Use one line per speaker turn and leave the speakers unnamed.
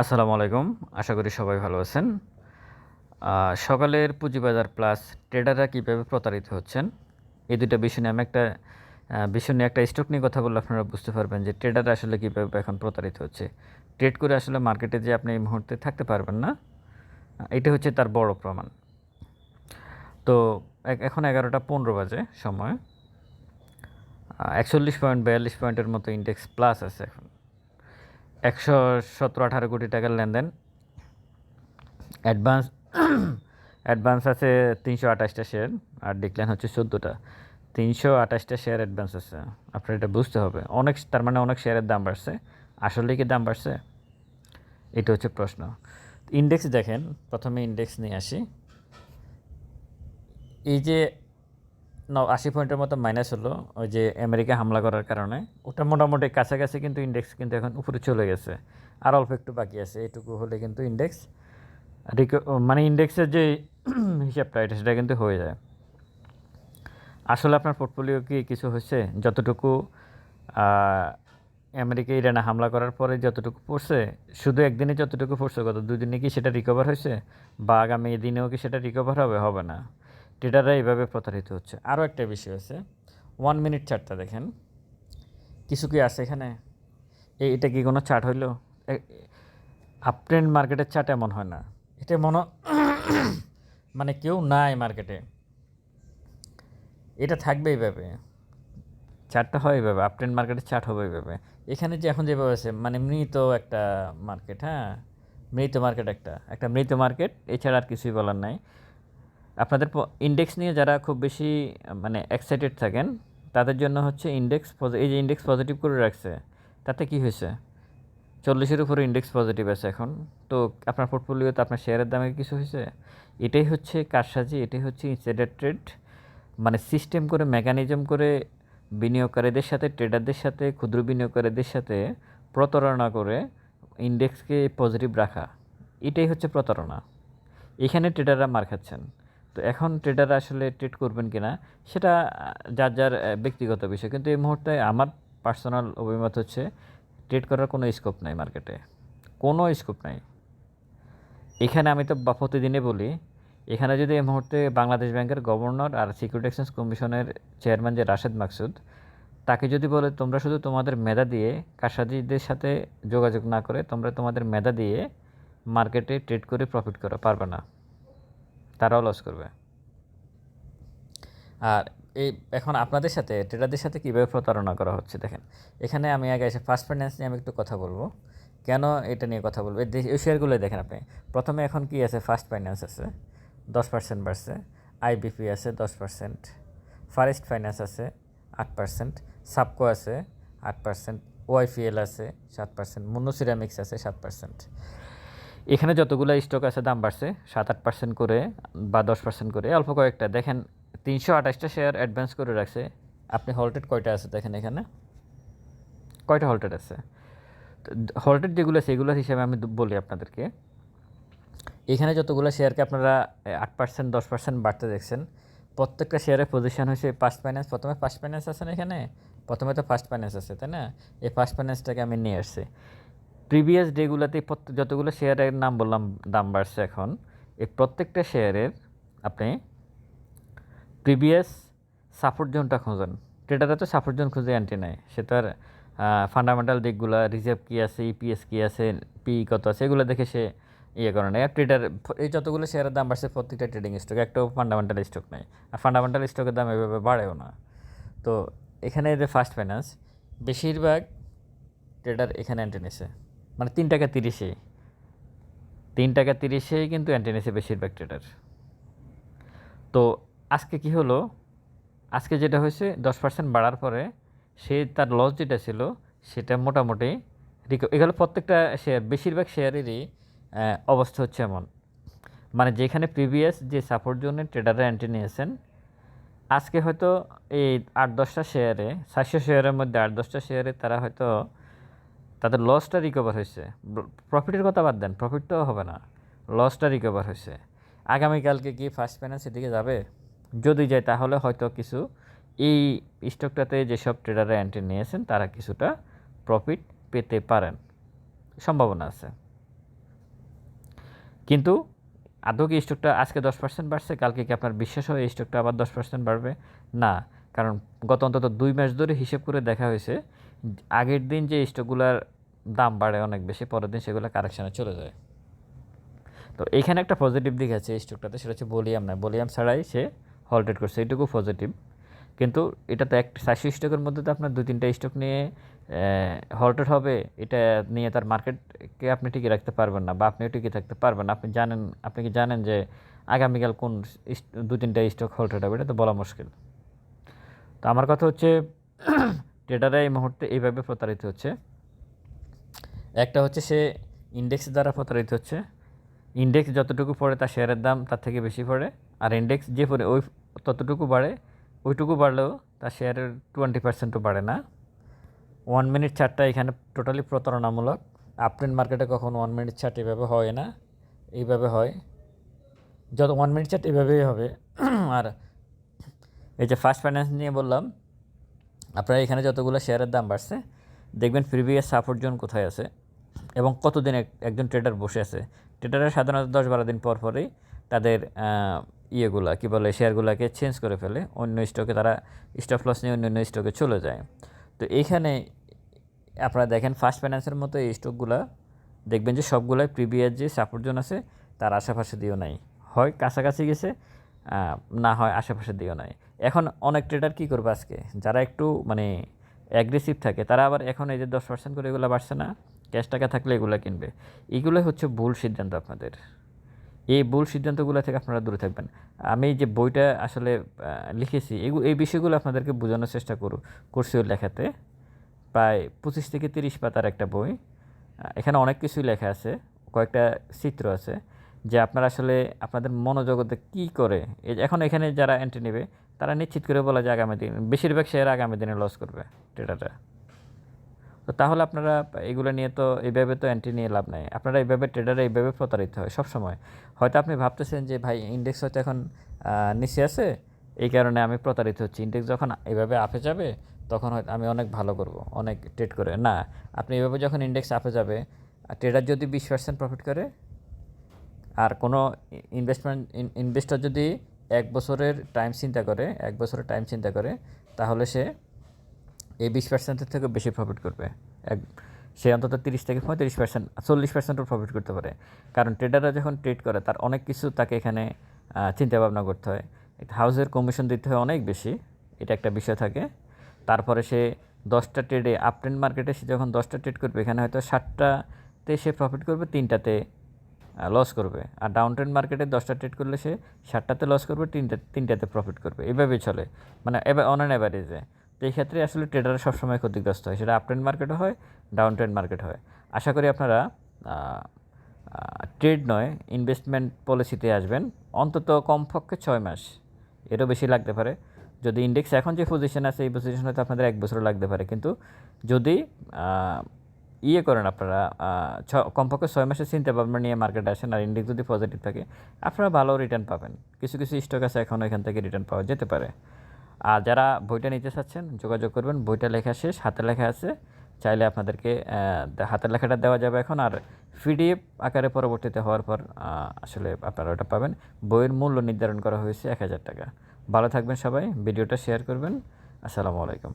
আসসালামু আলাইকুম। আশা করি সবাই ভালো আছেন। সকালের পুঁজিবাজার প্লাস ট্রেডাররা কীভাবে প্রতারিত হচ্ছেন, এই দুটো বিষয় নিয়ে আমি একটা বিষয় নিয়ে একটা স্টক নিয়ে কথা বললে আপনারা বুঝতে পারবেন যে ট্রেডাররা আসলে কীভাবে এখন প্রতারিত হচ্ছে। ট্রেড করে আসলে মার্কেটে যে আপনি এই মুহূর্তে থাকতে পারবেন না, এটা হচ্ছে তার বড় প্রমাণ। তো এখন এগারোটা পনেরো বাজে সময়। একচল্লিশ পয়েন্ট, বিয়াল্লিশ পয়েন্টের মতো ইন্ডেক্স প্লাস আছে এখন। একশো সতেরো আঠারো কোটি টাকার লেনদেন। অ্যাডভান্স অ্যাডভান্স আছে তিনশো আঠাশটা শেয়ার আর ডিক্লাইন হচ্ছে চোদ্দোটা। তিনশো আঠাশটা শেয়ার অ্যাডভান্স আছে। আপনার এটা বুঝতে হবে। অনেক, তার মানে অনেক শেয়ারের দাম বাড়ছে। আসলে কি দাম বাড়ছে? এটা হচ্ছে প্রশ্ন। ইন্ডেক্স দেখেন, প্রথমে ইন্ডেক্স নিয়ে আসি। এই যে ন আশি পয়েন্টের মতো মাইনাস হলো ওই যে আমেরিকা হামলা করার কারণে। ওটা মোটামুটি কাছাকাছি কিন্তু ইন্ডেক্স কিন্তু এখন উপরে চলে গেছে। আর অল্প একটু বাকি আছে, এটুকু হলে কিন্তু ইন্ডেক্স মানে ইন্ডেক্সের যে হিসাবটা, এটা সেটা কিন্তু হয়ে যায়। আসলে আপনার পোর্টফোলিও কি কিছু হচ্ছে? যতটুকু আমেরিকা ইরানে হামলা করার পরে যতটুকু পড়ছে, শুধু একদিনে যতটুকু পড়ছে, গত দুদিনে কি সেটা রিকভার হয়েছে? বা আগামী দিনেও কি সেটা রিকভার হবে? হবে না। ট্রেডাররা এইভাবে প্রতারিত হচ্ছে। আরও একটা বিষয় আছে ওয়ান মিনিট চার্টটা দেখেন। কিছু কি আছে এখানে? এই এটা কি কোনো চার্ট হইল? আপ ট্রেন্ড মার্কেটের চার্ট এমন হয় না। এটা মনে মানে কেউ নাই মার্কেটে এটা থাকবে এইভাবে। চার্টটা হয় এইভাবে আপ ট্রেন্ড মার্কেটের চার্ট হবে এইভাবে। এখানে যে এখন যেভাবে আছে মানে মৃত একটা মার্কেট হ্যাঁ? মৃত মার্কেট একটা একটা মৃত মার্কেট এছাড়া আর কিছুই বলার নাই। আপনাদের ইন্ডেক্স নিয়ে যারা খুব বেশি মানে এক্সাইটেড থাকেন, তাদের জন্য হচ্ছে ইন্ডেক্স এই যে ইন্ডেক্স পজিটিভ করে রাখছে, তাতে কি হয়েছে? চল্লিশের উপরে ইন্ডেক্স পজিটিভ আছে এখন। তো আপনার পোর্টফোলিওতে আপনার শেয়ারের দামে কিছু হয়েছে? এটাই হচ্ছে কারসাজি, এটাই হচ্ছে ইনসাইডার মানে সিস্টেম করে মেকানিজম করে বিনিয়োগকারীদের সাথে ট্রেডারদের সাথে, ক্ষুদ্র বিনিয়োগকারীদের সাথে প্রতারণা করে ইন্ডেক্সকে পজিটিভ রাখা। এটাই হচ্ছে প্রতারণা। এখানে ট্রেডাররা মার খাচ্ছেন। তো এখন ট্রেডাররা আসলে ট্রেড করবেন কিনা, সেটা যার যার ব্যক্তিগত বিষয়। কিন্তু এই মুহূর্তে আমার পার্সোনাল অভিমত হচ্ছে ট্রেড করার কোনো স্কোপ নাই মার্কেটে কোনো স্কোপ নাই। এখানে আমি তো প্রতিদিনে বলি, এখানে যদি এই মুহূর্তে বাংলাদেশ ব্যাংকের গভর্নর আর সিকিউরিটি এক্সচেঞ্জ কমিশনের চেয়ারম্যান যে রাশেদ মাকসুদ, তাকে যদি বলে, তোমরা শুধু তোমাদের মেধা দিয়ে কারসাজিদের সাথে যোগাযোগ না করে, তোমরা তোমাদের মেধা দিয়ে মার্কেটে ট্রেড করে প্রফিট করো, পারবে না। তারাও লস করবে। আর এই এখন আপনাদের সাথে ট্রেডারদের সাথে কীভাবে প্রতারণা করা হচ্ছে দেখেন। এখানে আমি আগে এসে ফার্স্ট ফাইন্যান্স নিয়ে আমি একটু কথা বলব। কেন এটা নিয়ে কথা বলব? এই দে- এই শেয়ারগুলো দেখেন আপনি। প্রথমে এখন কি আছে? ফার্স্ট ফাইন্যান্স আছে, দশ পার্সেন্ট বাড়ছে আইবিপি আছে দশ পার্সেন্ট ফারেস্ট ফাইন্যান্স আছে আট পার্সেন্ট সাবকো আছে আট পার্সেন্ট ওয়াইপিএল আছে সাত পার্সেন্ট মুন্নু সিরামিক্স আছে সাত পার্সেন্ট এখানে যতগুলো স্টক আছে, দাম বাড়ছে, সাত আট পার্সেন্ট করে বা দশ পার্সেন্ট করে। অল্প কয়েকটা। দেখেন, তিনশো আঠাশটা শেয়ার অ্যাডভান্স করে রাখছে। আপনি হল্টেড কয়টা আছে দেখেন এখানে? কয়টা হল্টেড আছে? হল্টেড যেগুলো আছে, এগুলোর হিসাবে আমি বলি আপনাদেরকে। এখানে যতগুলো শেয়ারকে আপনারা আট পার্সেন্ট দশ পার্সেন্ট বাড়তে দেখছেন, প্রত্যেকটা শেয়ারের পজিশন হয়েছে ফার্স্ট ফাইন্যান্স প্রথমে ফার্স্ট ফাইন্যান্স আছে না এখানে? প্রথমে তো ফার্স্ট ফাইন্যান্স আছে, তাই না? এই ফার্স্ট ফাইন্যান্সটাকে আমি নিয়ে আসছি। প্রিভিয়াস ডেগুলোতে যতগুলো শেয়ারের নাম বললাম, দাম বাড়ছে এখন, এই প্রত্যেকটা শেয়ারের আপনি প্রিভিয়াস সাপোর্ট জোনটা খোঁজেন। ট্রেডাররা তো সাপোর্ট জোন খুঁজে অ্যান্টি নেয়। সে তার ফান্ডামেন্টাল দিকগুলো রিজার্ভ কী আছে ইপিএস কী আছে পি কত আছে, এগুলো দেখে সে ইয়ে করে আর ট্রেডার এই যতগুলো শেয়ারের দাম বাড়ছে, প্রত্যেকটা ট্রেডিং স্টক একটাও ফান্ডামেন্টাল স্টক নেই। আর ফান্ডামেন্টাল স্টকের দাম এভাবে বাড়েও না। তো এখানে যে ফার্স্ট ফাইন্যান্স বেশিরভাগ ট্রেডার এখানে অ্যান্টি নিছে। মানে তিন টাকা তিরিশে। তিন টাকা তিরিশেই কিন্তু অ্যান্টি নিছে বেশিরভাগ ট্রেডার তো আজকে কি হলো? আজকে যেটা হয়েছে, দশ পার্সেন্ট বাড়ার পরে সে তার লস যেটা ছিল, সেটা মোটামুটি রিকো এগুলো প্রত্যেকটা শেয়ার বেশিরভাগ শেয়ারেরই অবস্থা হচ্ছে এমন। মানে যেখানে প্রিভিয়াস যে সাপোর্ট জন্য ট্রেডাররা অ্যান্টি নিয়েছেন, আজকে হয়তো এই আট দশটা শেয়ারে সাতশো শেয়ারের মধ্যে আট দশটা শেয়ারে তারা হয়তো তাদের লসটা রিকভার হয়েছে। প্রফিটের কথা বাদ দেন প্রফিট তো হবে না। লসটা রিকভার হয়েছে। আগামীকালকে কি ফার্স্ট ফাইন্যান্সের দিকে যাবে? যদি যায়, তাহলে হয়তো কিছু এই স্টকটাতে যেসব ট্রেডাররা এন্ট্রি নিয়েছেন, তারা কিছুটা প্রফিট পেতে পারেন। সম্ভাবনা আছে। কিন্তু আদৌ কি স্টকটা আজকে দশ পার্সেন্ট বাড়ছে, কালকে কি আপনার বিশ্বাস হয় এই স্টকটা আবার দশ পার্সেন্ট বাড়বে? না, কারণ গত অন্তত দুই মাস ধরে হিসেব করে দেখা হয়েছে, আগের দিন যে স্টকগুলোর দাম বাড়ে অনেক বেশি, পরের দিন সেগুলো কারেকশানে চলে যায়। তো এইখানে একটা পজিটিভ দিক আছে এই স্টকটাতে সেটা হচ্ছে বলিয়াম না। বলিয়াম ছাড়াই সে হলটেড করছে, এইটুকু পজিটিভ কিন্তু এটা তো এক চারশো স্টকের মধ্যে তো আপনার দুই তিনটা স্টক নিয়ে হলটেড হবে, এটা নিয়ে তার মার্কেটকে আপনি টিকে রাখতে পারবেন না, বা আপনিও টিকে থাকতে পারবেন আপনি জানেন, আপনি কি জানেন যে আগামীকাল কোন দু তিনটা স্টক হলটেড হবে, এটা তো বলা মুশকিল। তো আমার কথা হচ্ছে ট্রেডাররা এই মুহূর্তে এইভাবে প্রতারিত হচ্ছে। একটা হচ্ছে সে ইন্ডেক্স দ্বারা প্রতারিত হচ্ছে। ইন্ডেক্স যতটুকু পড়ে তার শেয়ারের দাম তার থেকে বেশি পড়ে। আর ইন্ডেক্স যে পড়ে ওই ততটুকু বাড়ে, ওইটুকু বাড়লেও তার শেয়ারের টোয়েন্টি পার্সেন্টও বাড়ে না। ওয়ান মিনিট চারটা এখানে টোটালি প্রতারণামূলক। আপট্রেন্ড মার্কেটে কখনো ওয়ান মিনিট চার্ট এভাবে হয় না, এইভাবে হয়। যত ওয়ান মিনিট চার্ট এভাবেই হবে। আর এই যে ফার্স্ট ফাইন্যান্স নিয়ে বললাম, আপনারা এখানে যতগুলো শেয়ারের দাম বাড়ছে, দেখবেন প্রিভিয়াস সাপোর্ট জোন কোথায় আছে? এবং কতদিন একজন ট্রেডার বসে আছে। ট্রেডাররা সাধারণত দশ বারো দিন পর পরেই তাদের ইয়েগুলা, কী বলে, শেয়ারগুলোকে চেঞ্জ করে ফেলে। অন্য স্টকে তারা স্টপ লস নিয়ে অন্য অন্য স্টকে চলে যায়। তো এইখানে আপনারা দেখেন ফার্স্ট ফাইন্যান্সের মতো এই স্টকগুলা দেখবেন যে সবগুলাই প্রিভিয়াস যে সাপোর্ট জোন আছে, তার আশেপাশে দিয়েও নাই। হয় কাছাকাছি গেছে না হয় আশেপাশে দিয়েও নাই। এখন অনেক ট্রেডার কী করবে আজকে? যারা একটু মানে অ্যাগ্রেসিভ থাকে, তারা আবার এখন এই যে দশ পার্সেন্ট করে এগুলো বাড়ছে না। ক্যাশ টাকা থাকলে এগুলো কিনবে। এগুলোই হচ্ছে ভুল সিদ্ধান্ত আপনাদের। এই ভুল সিদ্ধান্তগুলো থেকে আপনারা দূরে থাকবেন। আমি যে বইটা আসলে লিখেছি, এগু, এই বিষয়গুলো আপনাদেরকে বোঝানোর চেষ্টা করু, করছি ওই লেখাতে। প্রায় পঁচিশ থেকে তিরিশ পাতার একটা বই। এখানে অনেক কিছুই লেখা আছে, কয়েকটা চিত্র আছে, যে আপনারা আসলে আপনাদের মনোজগতে কী করে এখন এখানে যারা এন্ট্রি নেবে, তারা নিশ্চিত করে বলা যে আগামী দিন, বেশিরভাগ শেয়ার আগামী দিনে লস করবে ট্রেডাররা তো তাহলে আপনারা এগুলো নিয়ে তো, এইভাবে তো এন্ট্রি নিয়ে লাভ নাই। আপনারা এইভাবে ট্রেডারে এইভাবে প্রতারিত হয় সব সময় হয়তো আপনি ভাবতেছেন যে, ভাই ইন্ডেক্স হয়তো এখন নিচে আছে, এই কারণে আমি প্রতারিত হচ্ছি। ইন্ডেক্স যখন এভাবে আপে যাবে, তখন হয়তো আমি অনেক ভালো করব, অনেক ট্রেড করে। না, আপনি এভাবে যখন ইন্ডেক্স আপে যাবে ট্রেডার যদি বিশ পার্সেন্ট প্রফিট করে, আর কোনো ইনভেস্টমেন্ট ইনভেস্টর যদি এক বছরের টাইম চিন্তা করে, এক বছরের টাইম চিন্তা করে, তাহলে সে এই বিশ পার্সেন্টের থেকে বেশি প্রফিট করবে। এক, সে অন্তত তিরিশ থেকে পঁয়ত্রিশ পার্সেন্ট চল্লিশ পার্সেন্টও প্রফিট করতে পারে। কারণ ট্রেডাররা যখন ট্রেড করে, তার অনেক কিছু তাকে এখানে চিন্তা ভাবনা করতে হয়। হাউসের কমিশন দিতে হয় অনেক বেশি, এটা একটা বিষয় থাকে। তারপরে সে দশটা ট্রেডে আপ ট্রেন্ড মার্কেটে সে যখন দশটা ট্রেড করবে, এখানে হয়তো ষাটটাতে সে প্রফিট করবে, তিনটাতে লস করবে। আর ডাউন ট্রেন্ড মার্কেটে দশটা ট্রেড করলে সে ষাটটাতে লস করবে, তিনটা, তিনটাতে প্রফিট করবে। এভাবেই চলে। মানে অন অ্যান অ্যাভারেজে তো এই ক্ষেত্রে আসলে ট্রেডার সবসময় ক্ষতিগ্রস্ত হয়। সেটা আপ ট্রেন্ড মার্কেটে হয় ডাউন ট্রেন্ড মার্কেট হয়। আশা করি আপনারা ট্রেড নয় ইনভেস্টমেন্ট পলিসিতে আসবেন। অন্তত কমপক্ষে ছয় মাস। এরও বেশি লাগতে পারে। যদি ইন্ডেক্স এখন যে পজিশন আছে, এই পজিশন হয়তো আপনাদের এক বছর লাগতে পারে। কিন্তু যদি ইয়ে করেন আপনারা ছ, কমপক্ষে ছয় মাসের চিন্তা ভাবনা নিয়ে মার্কেটে আসেন আর ইন্ডেক্স যদি পজিটিভ থাকে, আপনারা ভালো রিটার্ন পাবেন। কিছু কিছু স্টক আছে এখন এখান থেকে রিটার্ন পাওয়া যেতে পারে। আর যারা বইটা নিতে চাচ্ছেন, যোগাযোগ করবেন। বইটা লেখা শেষ, হাতে লেখা আছে। চাইলে আপনাদেরকে হাতের লেখাটা দেওয়া যাবে এখন। আর পিডিএফ আকারে পরবর্তীতে হওয়ার পর আসলে আপনারা ওটা পাবেন। বইয়ের মূল্য নির্ধারণ করা হয়েছে এক হাজার টাকা। ভালো থাকবেন সবাই। ভিডিওটা শেয়ার করবেন। আসসালামু আলাইকুম।